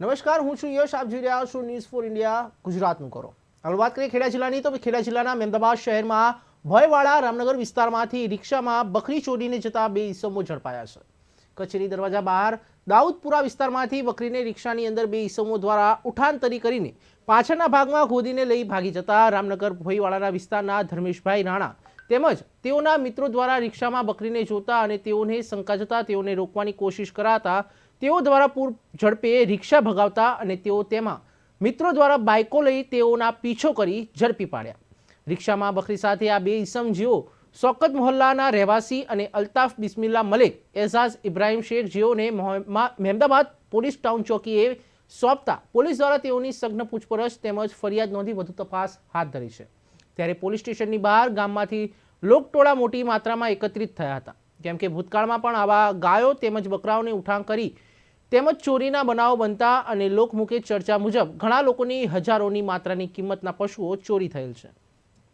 નમસ્કાર, હું છું યશ. આપ જોઈ રહ્યા છો ન્યૂઝ ફોર ઇન્ડિયા ગુજરાતનું કરો. હવે વાત કરીએ ખેડા જિલ્લાની, તો ખેડા જિલ્લાના મહેમદાબાદ શહેરમાં ભયવાળા રામનગર વિસ્તારમાંથી રિક્ષામાં બકરી ચોરીને જતા બે ઈસમો ઝડપાયા છે. કચેરી દરવાજા બહાર દાઉદપુરા વિસ્તારમાંથી બકરીને રિક્ષાની અંદર બે ઈસમો દ્વારા ઉઠાંતરી કરીને પાછળના ભાગમાં ખોદીને લઈ ભાગી જતા રામનગર ભયવાળાના વિસ્તારના ધર્મેશભાઈ રાણા તેમજ તેઓના મિત્રો દ્વારા રિક્ષામાં બકરીને જોતા અને તેઓને શંકા જતા તેઓને રોકવાની કોશિશ કરાતા તેઓ દ્વારા પૂર ઝડપે રિક્ષા ભગાવતા અને તેઓ તેમાં મિત્રો દ્વારા બાઇકો લઈ તેઓના પીછો કરી ઝડપી પાડ્યા. રિક્ષામાં બકરી સાથે આ બે જેઓ સોકત મોહલ્લાના રહેવાસી અને અલ્તાફ બિસ્મિલ્લા મલિક, એઝાઝ ઇબ્રાહિમ શેખ જેઓને મહેમદાબાદ પોલીસ ટાઉન ચોકીએ સોંપતા પોલીસ દ્વારા તેઓની સઘન પૂછપરછ તેમજ ફરિયાદ નોંધી વધુ તપાસ હાથ ધરી છે. ત્યારે પોલીસ સ્ટેશનની બહાર ગામમાંથી લોકટોળા મોટી માત્રામાં એકત્રિત થયા હતા. કેમ કે ભૂતકાળમાં પણ આવા ગાયો તેમજ બકરાઓને ઉઠાણ કરી તેમજ ચોરીના બનાવો બનતા અને લોકમુખે ચર્ચા મુજબ ઘણા લોકોની હજારોની માત્રાની કિંમતના પશુઓ ચોરી થયેલ છે.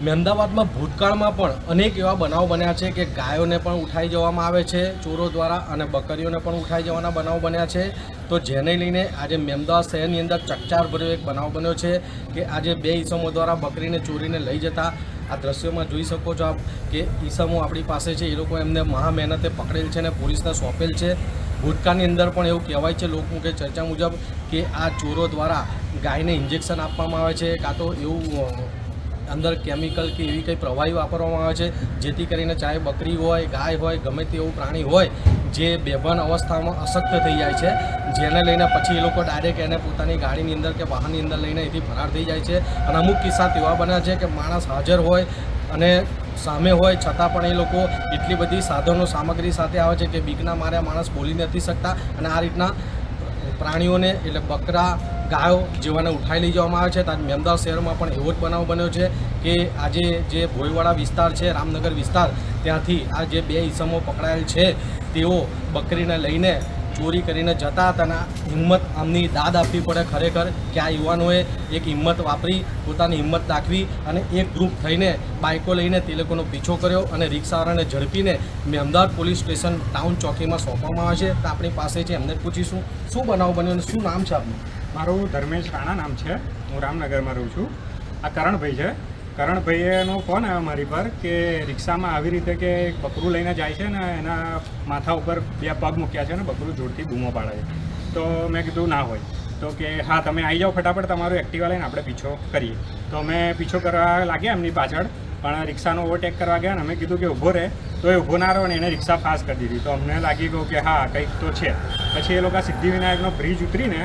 અમદાવાદમાં ભૂતકાળમાં પણ અનેક એવા બનાવ બન્યા છે કે ગાયોને પણ ઉઠાઈ જવામાં આવે છે, ચોરો દ્વારા અને બકરીઓને પણ ઉઠાઈ જવાના બનાવ બન્યા છે. તો જેને લઈને આજે મેમદાવાદ શહેરની અંદર ચકચાર ભર્યો એક બનાવ બન્યો છે કે આજે બે ઈસમો દ્વારા બકરીને ચોરીને લઈ જતા. આ દ્રશ્યોમાં જોઈ શકો છો આપ કે ઈસમો આપણી પાસે છે, એ લોકો એમને મહા મહેનતે પકડેલ છે અને પોલીસને સોંપેલ છે. ભૂતકાળની અંદર પણ એવું કહેવાય છે લોકમુખે ચર્ચા મુજબ કે આ ચોરો દ્વારા ગાયને ઇન્જેક્શન આપવામાં આવે છે કાં તો એવું અંદર કેમિકલ કે એવી કંઈ પ્રવાહી વાપરવામાં આવે છે, જેથી કરીને ચાહે બકરી હોય, ગાય હોય, ગમે તે એવું પ્રાણી હોય, જે બેભાન અવસ્થામાં અશક્ત થઈ જાય છે, જેને લઈને પછી એ લોકો ડાયરેક્ટ એને પોતાની ગાડીની અંદર કે વાહનની અંદર લઈને એથી ફરાર થઈ જાય છે. અને અમુક કિસ્સા એવા બન્યા છે કે માણસ હાજર હોય અને સામે હોય છતાં પણ એ લોકો એટલી બધી સાધનો સામગ્રી સાથે આવે છે કે બીકના માર્યા માણસ બોલી નથી શકતા. અને આ રીતના પ્રાણીઓને એટલે બકરા, ગાયો જેવાને ઉઠાઈ લઈ જવામાં આવે છે. ત્યારે મેમદાવાદ શહેરમાં પણ એવો જ બનાવ બન્યો છે કે આજે જે ભોયવાડા વિસ્તાર છે, રામનગર વિસ્તાર, ત્યાંથી આ જે બે ઈસમો પકડાયેલ છે, તેઓ બકરીને લઈને ચોરી કરીને જતા હતા અને હિંમત આમની દાદ આપવી પડે ખરેખર કે આ યુવાનોએ એક હિંમત વાપરી, પોતાની હિંમત દાખવી અને એક ગ્રુપ થઈને બાઇકો લઈને તે લોકોનો પીછો કર્યો અને રિક્ષાવાળાને ઝડપીને અમદાવાદ પોલીસ સ્ટેશન ટાઉન ચોકીમાં સોંપવામાં આવે છે. તો આપણી પાસે છે, એમને પૂછીશું. શું બનાવ બન્યો અને શું નામ છે આપનું? મારું ધર્મેશ રાણા નામ છે. હું રામનગરમાં રહું છું. આ કરણભાઈ છે. કરણભાઈનો ફોન આવ્યો મારી પર કે રિક્ષામાં આવી રીતે કે બકરું લઈને જાય છે ને એના માથા ઉપર બે પગ મૂક્યા છે ને બકરું જોરથી બૂમો પાડે છે. તો મેં કીધું ના હોય. તો કે હા, તમે આવી જાઓ ફટાફટ, તમારું એક્ટિવા લઈને આપણે પીછો કરીએ. તો અમે પીછો કરવા લાગ્યા એમની પાછળ, પણ રિક્ષાનો ઓવરટેક કરવા ગયા ને અમે કીધું કે ઊભો રહે. તો એ ઊભો ના રહ્યો ને એને રિક્ષા પાસ કરી દીધી. તો અમને લાગી ગયું કે હા, કંઈક તો છે. પછી એ લોકો સિદ્ધિવિનાયકનો બ્રિજ ઉતરીને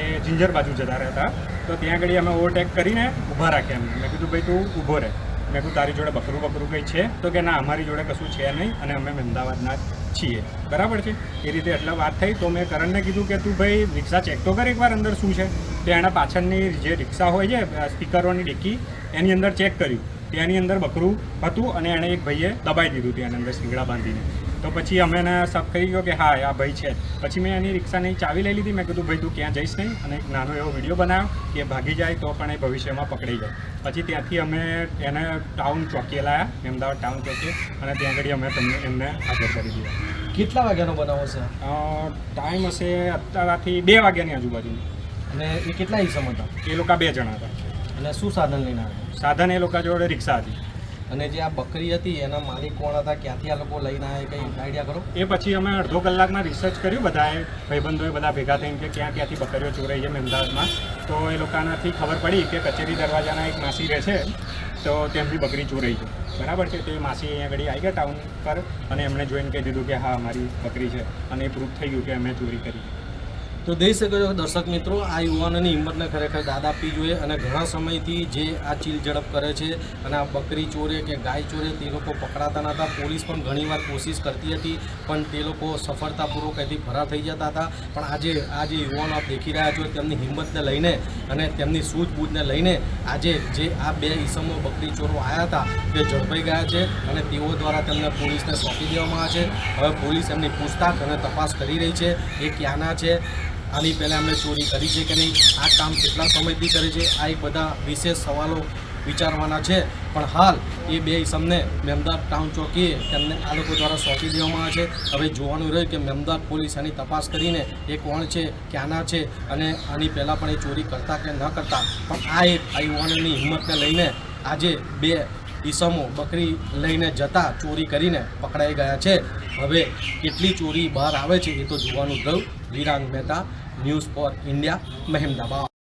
એ જિંજર બાજુ જતા રહેતા. તો ત્યાં આગળ અમે ઓવરટેક કરીને ઊભા રાખ્યા એમને. મેં કીધું, ભાઈ, તું ઊભો રહે. મેં કીધું, તારી જોડે બકરું બકરું કંઈ છે? તો કે, ના, અમારી જોડે કશું છે નહીં અને અમે અમદાવાદના છીએ. બરાબર છે? એ રીતે એટલે વાત થઈ. તો મેં કરણને કીધું કે, તું ભાઈ, રિક્ષા ચેક તો કર એકવાર અંદર શું છે. તો એના પાછળની જે રિક્ષા હોય છે સ્પીકરોની ડિક્કી એની અંદર ચેક કર્યું. ત્યાંની અંદર બકરું હતું અને એણે એક ભાઈએ દબાઈ દીધું ત્યાં અંદર શીંગડા બાંધીને. તો પછી અમે એને શક કરી ગયો કે હા આ ભાઈ છે. પછી મેં એની રિક્ષાની ચાવી લઈ લીધી. મેં કીધું ભાઈ તું ક્યાં જઈશ નહીં? અને એક નાનો એવો વીડિયો બનાવ્યો કે ભાગી જાય તો પણ એ ભવિષ્યમાં પકડી જાય પછી ત્યાંથી અમે એને ટાઉન ચોકીએ લાયા અમદાવાદ ટાઉન ચોકીએ અને ત્યાં આગળ અમે તમને એમને હાજર કરી દીધા. કેટલા વાગ્યાનો બનાવ હશે ટાઈમ હશે અત્યારથી બે વાગ્યાની આજુબાજુની. અને એ કેટલા હિસમ હતા? એ લોકો બે જણા હતા. અને શું સાધન લઈને આવ્યા? સાધન એ લોકો જોડે રિક્ષા હતી. અને જે આ બકરી હતી, એના માલિક કોણ હતા, ક્યાંથી આ લોકો લઈને આવ્યા કંઈ આઈડિયા કરો? એ પછી અમે અડધો કલાકમાં રિસર્ચ કર્યું, બધાએ, ભાઈબંધોએ બધા ભેગા થઈને કે ક્યાં ક્યાંથી બકરીઓ ચોરાઈ છે અમદાવાદમાં. તો એ લોકોનાથી ખબર પડી કે કચેરી દરવાજાના એક માસી રહે છે, તો તેમની બકરી ચોરાઈ છે. બરાબર છે? તો એ માસી અહીંયા આગળ આવી ગયા ટાઉન પર અને એમણે જોઈને કહી દીધું કે હા મારી બકરી છે. અને એ પ્રૂફ થઈ ગયું કે અમે ચોરી કરી તો દઈ શકો છો દર્શક મિત્રો, આ યુવાનોની હિંમતને ખરેખર દાદ આપવી જોઈએ અને ઘણા સમયથી જે આ ચીલ ઝડપ કરે છે અને આ બકરી ચોરે કે ગાય ચોરે તે લોકો પકડાતા નહોતા. પોલીસ પણ ઘણીવાર કોશિશ કરતી હતી, પણ તે લોકો સફળતાપૂર્વક અહીંથી ફરાર થઈ જતા હતા. પણ આજે આ જે યુવાનો આપ દેખી રહ્યા છો, તેમની હિંમતને લઈને અને તેમની સૂઝબૂઝને લઈને આજે જે આ બે ઈસમો બકરી ચોરો આવ્યા હતા, તે ઝડપાઈ ગયા છે અને તેઓ દ્વારા તેમને પોલીસને સોંપી દેવામાં આવ્યા છે. હવે પોલીસ એમની પૂછતાછ અને તપાસ કરી રહી છે, એ ક્યાંના છે? આની પહેલાં એમણે ચોરી કરી છે કે નહીં? આ કામ કેટલા સમયથી કરે છે? આ એક બધા વિશેષ સવાલો વિચારવાના છે. પણ હાલ એ બે ઇસમને મેમદાદ ટાઉન ચોકીએ તેમને આ લોકો દ્વારા સોંપી દેવામાં આવે છે. હવે જોવાનું રહ્યું કે મેમદાદ પોલીસ આની તપાસ કરીને એ કોણ છે, ક્યાંના છે અને આની પહેલાં પણ એ ચોરી કરતા કે ન કરતા. પણ આ એક આ યુવાનોની હિંમતને લઈને આજે બે ઈસમો બકરી લઈને જતા ચોરી કરીને પકડાઈ ગયા છે. હવે કેટલી ચોરી બહાર આવે છે એ તો જોવાનું રહ્યું. Virang Mehta, news for India, Mehmedabad.